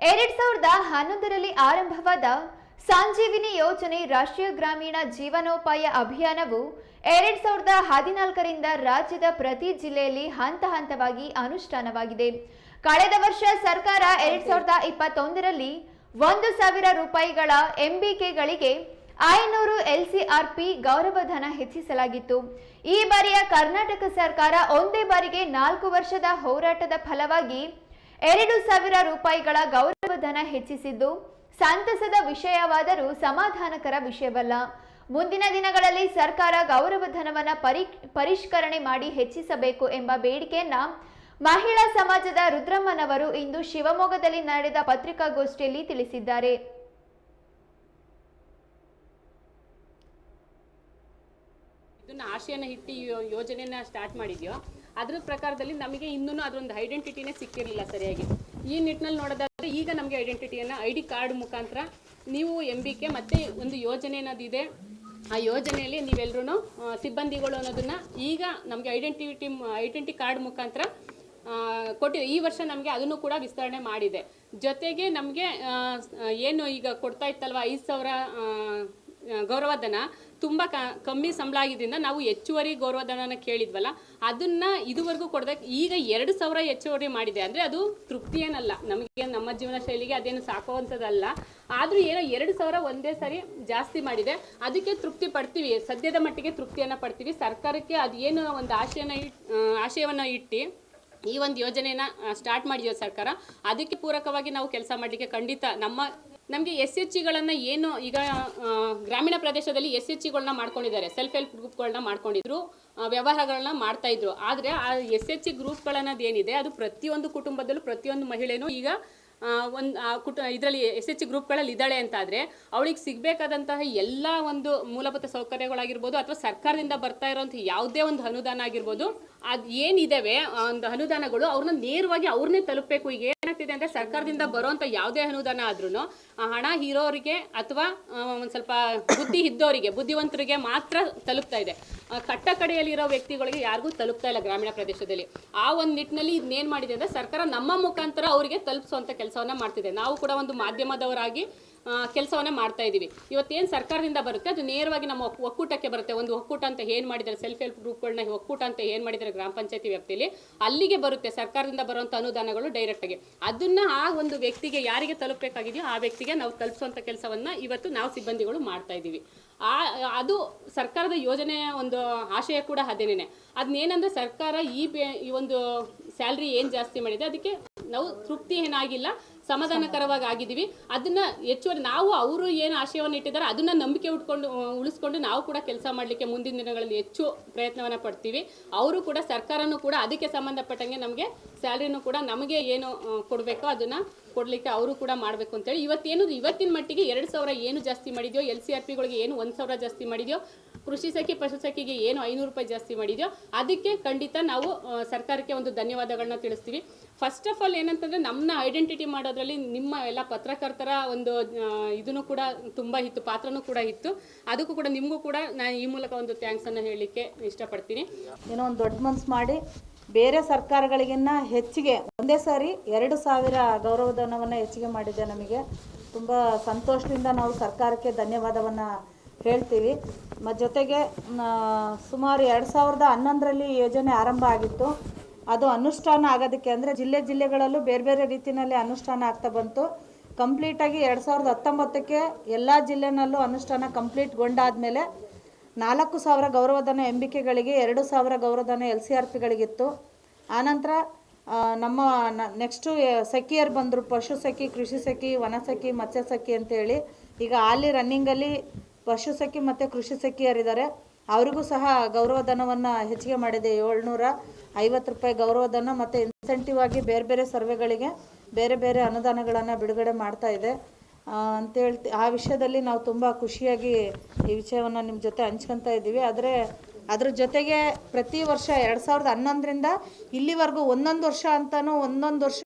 ಎರಡ್ ಸಾವಿರದ ಹನ್ನೊಂದರಲ್ಲಿ ಆರಂಭವಾದ ಸಂಜೀವಿನಿ ಯೋಜನೆ ರಾಷ್ಟ್ರೀಯ ಗ್ರಾಮೀಣ ಜೀವನೋಪಾಯ ಅಭಿಯಾನವು ಎರಡ್ ಸಾವಿರದ ಹದಿನಾಲ್ಕರಿಂದ ರಾಜ್ಯದ ಪ್ರತಿ ಜಿಲ್ಲೆಯಲ್ಲಿ ಹಂತ ಹಂತವಾಗಿ ಅನುಷ್ಠಾನವಾಗಿದೆ. ಕಳೆದ ವರ್ಷ ಸರ್ಕಾರ ಎರಡ್ ಸಾವಿರದ ಇಪ್ಪತ್ತೊಂದರಲ್ಲಿ ಒಂದು ಸಾವಿರ ರೂಪಾಯಿಗಳ ಎಂಬಿಕೆಗಳಿಗೆ ಐನೂರು ಎಲ್ಸಿಆರ್ಪಿ ಗೌರವಧನ ಹೆಚ್ಚಿಸಲಾಗಿತ್ತು. ಈ ಬಾರಿಯ ಕರ್ನಾಟಕ ಸರ್ಕಾರ ಒಂದೇ ಬಾರಿಗೆ ನಾಲ್ಕು ವರ್ಷದ ಹೋರಾಟದ ಫಲವಾಗಿ ಎರಡು ಸಾವಿರ ರೂಪಾಯಿಗಳ ಗೌರವಧನ ಹೆಚ್ಚಿಸಿದ್ದು ಸಂತಸದ ವಿಷಯವಾದರೂ ಸಮಾಧಾನಕರ ವಿಷಯವಲ್ಲ. ಮುಂದಿನ ದಿನಗಳಲ್ಲಿ ಸರ್ಕಾರ ಗೌರವಧನವನ್ನ ಪರಿ, ಪರಿಷ್ಕರಣೆ ಮಾಡಿ ಹೆಚ್ಚಿಸಬೇಕು ಎಂಬ ಬೇಡಿಕೆಯನ್ನ ಮಹಿಳಾ ಸಮಾಜದ ರುದ್ರಮ್ಮನವರು ಇಂದು ಶಿವಮೊಗ್ಗದಲ್ಲಿ ನಡೆದ ಪತ್ರಿಕಾಗೋಷ್ಠಿಯಲ್ಲಿ ತಿಳಿಸಿದ್ದಾರೆ. ಇದನ್ನ ಆಶಯನ ಇಟ್ಟು ಯೋಜನೆನ ಸ್ಟಾರ್ಟ್ ಮಾಡಿದ್ಯೋ, ಅದ್ರ ಪ್ರಕಾರದಲ್ಲಿ ನಮಗೆ ಇನ್ನೂ ಅದೊಂದು ಐಡೆಂಟಿಟಿನೇ ಸಿಕ್ಕಿರಲಿಲ್ಲ ಸರಿಯಾಗಿ. ಈ ನಿಟ್ಟಿನಲ್ಲಿ ನೋಡೋದಾದ್ರೆ ಈಗ ನಮಗೆ ಐಡೆಂಟಿಟಿಯನ್ನು ಐ ಡಿ ಕಾರ್ಡ್ ಮುಖಾಂತರ ನೀವು ಎಂ ಬಿ ಕೆ ಮತ್ತು ಒಂದು ಯೋಜನೆ ಅನ್ನೋದಿದೆ ಆ ಯೋಜನೆಯಲ್ಲಿ ನೀವೆಲ್ಲರೂ ಸಿಬ್ಬಂದಿಗಳು ಅನ್ನೋದನ್ನು ಈಗ ನಮಗೆ ಐಡೆಂಟಿಟಿ ಐಡೆಂಟಿ ಕಾರ್ಡ್ ಮುಖಾಂತರ ಕೊಟ್ಟಿದೆ ಈ ವರ್ಷ ನಮಗೆ ಅದನ್ನು ಕೂಡ ವಿಸ್ತರಣೆ ಮಾಡಿದೆ. ಜೊತೆಗೆ ನಮಗೆ ಏನು ಈಗ ಕೊಡ್ತಾ ಇತ್ತಲ್ವ, ಐದು ಸಾವಿರ ಗೌರವಧನ ತುಂಬ ಕ, ಕಮ್ಮಿ ಸಂಬಳ ಆಗಿದ್ದರಿಂದ ನಾವು ಹೆಚ್ಚುವರಿ ಗೌರವಧನನ ಕೇಳಿದ್ವಲ್ಲ, ಅದನ್ನ ಇದುವರೆಗೂ ಕೊಡದೆ ಈಗ ಎರಡು ಸಾವಿರ ಹೆಚ್ಚುವರಿ ಮಾಡಿದೆ ಅಂದರೆ ಅದು ತೃಪ್ತಿ ಏನಲ್ಲ. ನಮಗೆ ನಮ್ಮ ಜೀವನ ಶೈಲಿಗೆ ಅದೇನು ಸಾಕುವಂಥದ್ದಲ್ಲ. ಆದರೂ ಏನೋ ಎರಡು ಸಾವಿರ ಒಂದೇ ಸಾರಿ ಜಾಸ್ತಿ ಮಾಡಿದೆ. ಅದಕ್ಕೆ ತೃಪ್ತಿ ಪಡ್ತೀವಿ. ಸದ್ಯದ ಮಟ್ಟಿಗೆ ತೃಪ್ತಿಯನ್ನು ಪಡ್ತೀವಿ. ಸರ್ಕಾರಕ್ಕೆ ಅದು ಏನು ಒಂದು ಆಶಯನ ಇಟ್ ಆಶಯವನ್ನು ಇಟ್ಟು ಈ ಒಂದು ಯೋಜನೆಯನ್ನು ಸ್ಟಾರ್ಟ್ ಮಾಡಿದ ಸರ್ಕಾರ, ಅದಕ್ಕೆ ಪೂರಕವಾಗಿ ನಾವು ಕೆಲಸ ಮಾಡಲಿಕ್ಕೆ ಖಂಡಿತ ನಮ್ಮ ನಮಗೆ ಎಸ್ ಎಚ್ ಜಿಗಳನ್ನು ಏನು ಈಗ ಗ್ರಾಮೀಣ ಪ್ರದೇಶದಲ್ಲಿ ಎಸ್ ಎಚ್ ಜಿಗಳನ್ನ ಮಾಡ್ಕೊಂಡಿದ್ದಾರೆ. ಸೆಲ್ಫ್ ಹೆಲ್ಪ್ ಗ್ರೂಪ್ಗಳನ್ನ ಮಾಡ್ಕೊಂಡಿದ್ರು ವ್ಯವಹಾರಗಳನ್ನ ಮಾಡ್ತಾ ಇದ್ರು. ಆದರೆ ಆ ಎಸ್ ಎಚ್ ಜಿ ಗ್ರೂಪ್ಗಳನ್ನೋದು ಏನಿದೆ, ಅದು ಪ್ರತಿಯೊಂದು ಕುಟುಂಬದಲ್ಲೂ ಪ್ರತಿಯೊಂದು ಮಹಿಳೆನೂ ಈಗ ಒಂದು ಕುಟು, ಇದರಲ್ಲಿ ಎಸ್ ಎಚ್ ಗ್ರೂಪ್ಗಳಲ್ಲಿ ಇದ್ದಾಳೆ ಅಂತಾದರೆ, ಅವಳಿಗೆ ಸಿಗಬೇಕಾದಂತಹ ಎಲ್ಲ ಒಂದು ಮೂಲಭೂತ ಸೌಕರ್ಯಗಳಾಗಿರ್ಬೋದು ಅಥವಾ ಸರ್ಕಾರದಿಂದ ಬರ್ತಾ ಇರೋಂಥ ಯಾವುದೇ ಒಂದು ಅನುದಾನ ಆಗಿರ್ಬೋದು, ಅದು ಏನಿದಾವೆ ಒಂದು ಅನುದಾನಗಳು ಅವ್ರನ್ನ ನೇರವಾಗಿ ಅವ್ರನ್ನೇ ತಲುಪಬೇಕು ಈಗ ಏನಾಗ್ತಿದೆ ಅಂದರೆ ಸರ್ಕಾರದಿಂದ ಬರೋಂಥ ಯಾವುದೇ ಅನುದಾನ ಆದ್ರೂ ಹಣ ಇರೋರಿಗೆ ಅಥವಾ ಒಂದು ಸ್ವಲ್ಪ ಬುದ್ಧಿ ಇದ್ದವರಿಗೆ ಬುದ್ಧಿವಂತರಿಗೆ ಮಾತ್ರ ತಲುಪ್ತಾ ಇದೆ. ಕಟ್ಟ ಕಡೆಯಲ್ಲಿರೋ ವ್ಯಕ್ತಿಗಳಿಗೆ ಯಾರಿಗೂ ತಲುಪ್ತಾ ಇಲ್ಲ ಗ್ರಾಮೀಣ ಪ್ರದೇಶದಲ್ಲಿ. ಆ ಒಂದು ನಿಟ್ಟಿನಲ್ಲಿ ಇದನ್ನೇನು ಮಾಡಿದೆ ಅಂದರೆ ಸರ್ಕಾರ ನಮ್ಮ ಮುಖಾಂತರ ಅವರಿಗೆ ತಲುಪಿಸುವಂಥ ಕೆಲಸವನ್ನ ಮಾಡ್ತಿದೆ. ನಾವು ಕೂಡ ಒಂದು ಮಾಧ್ಯಮದವರಾಗಿ ಕೆಲಸವನ್ನ ಮಾಡ್ತಾ ಇದ್ದೀವಿ ಇವತ್ತೇನು ಸರ್ಕಾರದಿಂದ ಬರುತ್ತೆ? ಅದು ನೇರವಾಗಿ ನಮ್ಮ ಒಕ್- ಒಕ್ಕೂಟಕ್ಕೆ ಬರುತ್ತೆ. ಒಂದು ಒಕ್ಕೂಟ ಅಂತ ಏನು ಮಾಡಿದ್ದಾರೆ? ಸೆಲ್ಫ್ ಹೆಲ್ಪ್ ಗ್ರೂಪ್ಗಳನ್ನ ಒಕ್ಕೂಟ ಅಂತ ಏನು ಮಾಡಿದ್ದಾರೆ ಗ್ರಾಮ ಪಂಚಾಯತಿ ವ್ಯಾಪ್ತಿಯಲ್ಲಿ? ಅಲ್ಲಿಗೆ ಬರುತ್ತೆ. ಸರ್ಕಾರದಿಂದ ಬರುವಂಥ ಅನುದಾನಗಳು ಡೈರೆಕ್ಟಾಗಿ ಅದನ್ನ ಆ ಒಂದು ವ್ಯಕ್ತಿಗೆ ಯಾರಿಗೆ ತಲುಪಬೇಕಾಗಿದೆಯೋ ಆ ವ್ಯಕ್ತಿಗೆ ನಾವು ತಲುಪಿಸುವಂಥ ಕೆಲಸವನ್ನ ಇವತ್ತು ನಾವು ಸಿಬ್ಬಂದಿಗಳು ಮಾಡ್ತಾ ಇದ್ದೀವಿ ಆ, ಅದು ಸರ್ಕಾರದ ಯೋಜನೆಯ ಒಂದು ಆಶಯ ಕೂಡ ಅದೇನೇನೆ. ಅದನ್ನೇನಂದ್ರೆ ಸರ್ಕಾರ ಈ ಈ ಒಂದು ಸ್ಯಾಲ್ರಿ ಏನು ಜಾಸ್ತಿ ಮಾಡಿದೆ? ಅದಕ್ಕೆ ನಾವು ತೃಪ್ತಿ ಏನಾಗಿಲ್ಲ ಸಮಾಧಾನಕರವಾಗಿ ಆಗಿದ್ದೀವಿ ಅದನ್ನ ಹೆಚ್ಚುವರಿ ನಾವು ಅವರು ಏನು ಆಶಯವನ್ನು ಇಟ್ಟಿದ್ದಾರೆ ಅದನ್ನ ನಂಬಿಕೆ ಉಟ್ಕೊಂಡು ಉಳಿಸ್ಕೊಂಡು ನಾವು ಕೂಡ ಕೆಲಸ ಮಾಡಲಿಕ್ಕೆ ಮುಂದಿನ ದಿನಗಳಲ್ಲಿ ಹೆಚ್ಚು ಪ್ರಯತ್ನವನ್ನು ಪಡ್ತೀವಿ. ಅವರು ಕೂಡ ಸರ್ಕಾರನೂ ಕೂಡ ಅದಕ್ಕೆ ಸಂಬಂಧಪಟ್ಟಂಗೆ ನಮಗೆ ಸ್ಯಾಲ್ರಿನೂ ಕೂಡ ನಮಗೆ ಏನು ಕೊಡಬೇಕೋ ಅದನ್ನ ಕೊಡಲಿಕ್ಕೆ ಅವರು ಕೂಡ ಮಾಡಬೇಕು ಅಂತೇಳಿ. ಇವತ್ತೇನು, ಇವತ್ತಿನ ಮಟ್ಟಿಗೆ ಎರಡು ಸಾವಿರ ಏನು ಜಾಸ್ತಿ ಮಾಡಿದೆಯೋ, ಎಲ್ ಸಿ ಆರ್ ಪಿಗಳಿಗೆ ಏನು ಒಂದು ಸಾವಿರ ಜಾಸ್ತಿ ಮಾಡಿದೆಯೋ, ಕೃಷಿ ಸಖಿ, ಪಶು ಸಖಿಗೆ ಏನು ಐನೂರು ರೂಪಾಯಿ ಜಾಸ್ತಿ ಮಾಡಿದೆಯೋ, ಅದಕ್ಕೆ ಖಂಡಿತ ನಾವು ಸರ್ಕಾರಕ್ಕೆ ಒಂದು ಧನ್ಯವಾದಗಳನ್ನ ತಿಳಿಸ್ತೀವಿ. ಫಸ್ಟ್ ಆಫ್ ಆಲ್ ಏನಂತಂದರೆ ನಮ್ಮನ್ನ ಐಡೆಂಟಿಟಿ ಮಾಡೋದ್ರಲ್ಲಿ ನಿಮ್ಮ ಎಲ್ಲ ಪತ್ರಕರ್ತರ ಒಂದು ಇದನ್ನು ಕೂಡ ತುಂಬ ಇತ್ತು ಪಾತ್ರನೂ ಕೂಡ ಇತ್ತು ಅದಕ್ಕೂ ಕೂಡ ನಿಮಗೂ ಕೂಡ ನಾನು ಈ ಮೂಲಕ ಒಂದು ಥ್ಯಾಂಕ್ಸನ್ನು ಹೇಳಲಿಕ್ಕೆ ಇಷ್ಟಪಡ್ತೀನಿ. ಏನೋ ಒಂದು ದೊಡ್ಡ ಮನ್ಸು ಮಾಡಿ. ಬೇರೆ ಸರ್ಕಾರಗಳಿಗಿನ್ನ ಹೆಚ್ಚಿಗೆ, ಒಂದೇ ಸಾರಿ ಎರಡು ಸಾವಿರ ಗೌರವಧನವನ್ನು ಹೆಚ್ಚಿಗೆ ಮಾಡಿದೆ ನಮಗೆ. ತುಂಬ ಸಂತೋಷದಿಂದ ನಾವು ಸರ್ಕಾರಕ್ಕೆ ಧನ್ಯವಾದವನ್ನು ಹೇಳ್ತೀವಿ. ಮ, ಜೊತೆಗೆ ಸುಮಾರು ಎರಡು ಸಾವಿರದ ಹನ್ನೊಂದರಲ್ಲಿ ಯೋಜನೆ ಆರಂಭ ಆಗಿತ್ತು. ಅದು ಅನುಷ್ಠಾನ ಆಗೋದಕ್ಕೆ ಅಂದರೆ ಜಿಲ್ಲೆ ಜಿಲ್ಲೆಗಳಲ್ಲೂ ಬೇರೆ ಬೇರೆ ರೀತಿಯಲ್ಲಿ ಅನುಷ್ಠಾನ ಆಗ್ತಾ ಬಂತು. ಕಂಪ್ಲೀಟಾಗಿ ಎರಡು ಸಾವಿರದ ಹತ್ತೊಂಬತ್ತಕ್ಕೆ ಎಲ್ಲ ಜಿಲ್ಲೆನಲ್ಲೂ ಅನುಷ್ಠಾನ ಕಂಪ್ಲೀಟ್ಗೊಂಡಾದ್ಮೇಲೆ ನಾಲ್ಕು ಸಾವಿರ ಗೌರವಧನ ಎಂಬಿಕೆಗಳಿಗೆ ಎರಡು ಸಾವಿರ ಗೌರವಧನ ಎಲ್ ಸಿ ಆರ್ ಪಿಗಳಿಗಿತ್ತು. ಆನಂತರ ನಮ್ಮ ನೆಕ್ಸ್ಟು ಸಖಿಯರು ಬಂದರು. ಪಶು ಸಖಿ, ಕೃಷಿ ಸಖಿ, ವನ ಸಖಿ, ಮತ್ಸ್ಯ ಸಖಿ ಅಂತೇಳಿ. ಈಗ ಅಲ್ಲಿ ರನ್ನಿಂಗಲ್ಲಿ ಪಶು ಸಖಿ ಮತ್ತು ಕೃಷಿ ಸಖಿಯರಿದ್ದಾರೆ. ಅವರಿಗೂ ಸಹ ಗೌರವಧನವನ್ನು ಹೆಚ್ಚಿಗೆ ಮಾಡಿದೆ. ಏಳ್ನೂರ ಐವತ್ತು ರೂಪಾಯಿ ಗೌರವಧನ ಮತ್ತು ಇನ್ಸೆಂಟಿವ್ ಆಗಿ ಬೇರೆ ಬೇರೆ ಸರ್ವೆಗಳಿಗೆ ಬೇರೆ ಬೇರೆ ಅನುದಾನಗಳನ್ನು ಬಿಡುಗಡೆ ಮಾಡ್ತಾ ಇದೆ. ಆ, ಅಂತೇಳಿ ಆ ವಿಷಯದಲ್ಲಿ ನಾವು ತುಂಬ ಖುಷಿಯಾಗಿ ಈ ವಿಷಯವನ್ನು ನಿಮ್ಮ ಜೊತೆ ಹಂಚ್ಕೊತಾ ಇದ್ದೀವಿ. ಆದರೆ ಅದ್ರ ಜೊತೆಗೆ ಪ್ರತಿ ವರ್ಷ ಎರಡು ಸಾವಿರದ ಹನ್ನೊಂದರಿಂದ ಇಲ್ಲಿವರೆಗೂ ಒಂದೊಂದು ವರ್ಷ ಅಂತಲೂ ಒಂದೊಂದು ವರ್ಷ